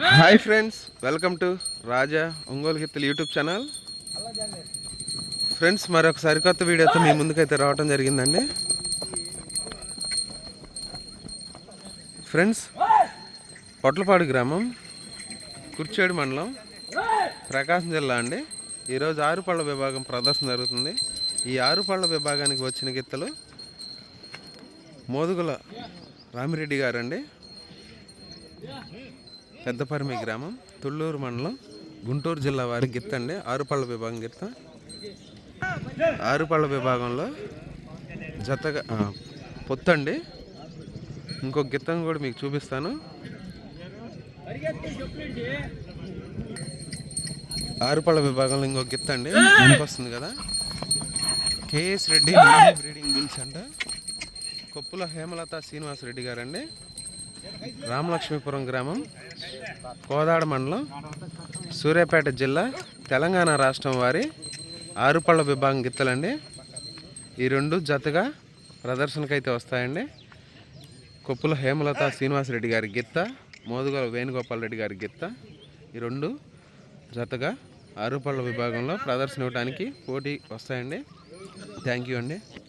Hi friends welcome to Raja Ongole గిత్తలు YouTube channel. Friends మరొక సరికొత్త వీడియోతో మీ ముందుకైతే రావడం జరిగిందండి. ఫ్రెండ్స్ పొట్లపాడు గ్రామం కుర్చేడు మండలం ప్రకాశం జిల్లా అండి. ఈరోజు ఆరుపళ్ళ విభాగం ప్రదర్శన జరుగుతుంది. ఈ ఆరుపళ్ళ విభాగానికి వచ్చిన గిత్తలు మోదుగుల రామిరెడ్డి గారండి. పెద్దపరిమి గ్రామం తుళ్ళూరు మండలం గుంటూరు జిల్లా వారి గిత్త అండి. ఆరుపళ్ళ విభాగం గిత్త. ఆరుపళ్ళ విభాగంలో జతగా పొత్తండి ఇంకొక గిత్తం కూడా మీకు చూపిస్తాను. ఆరుపళ్ళ విభాగంలో ఇంకొక గిత్త అండి. వస్తుంది కదా? కేఎస్ రెడ్డి బ్రీడింగ్ బిల్స్ అంట. కొప్పుల హేమలత శ్రీనివాస్ రెడ్డి గారండి. రామలక్ష్మీపురం గ్రామం కోదాడ మండలం సూర్యాపేట జిల్లా తెలంగాణ రాష్ట్రం వారి ఆరుపళ్ళ విభాగం గిత్తలండి. ఈ రెండు జతగా ప్రదర్శనకైతే వస్తాయండి. కొప్పుల హేమలత శ్రీనివాసరెడ్డి గారి గిత్త మోదుగల వేణుగోపాల్ రెడ్డి గారి గిత్త ఈ రెండు జతగా ఆరుపళ్ళ విభాగంలో ప్రదర్శన ఇవ్వడానికి పోటీ వస్తాయండి. థ్యాంక్ యూ అండి.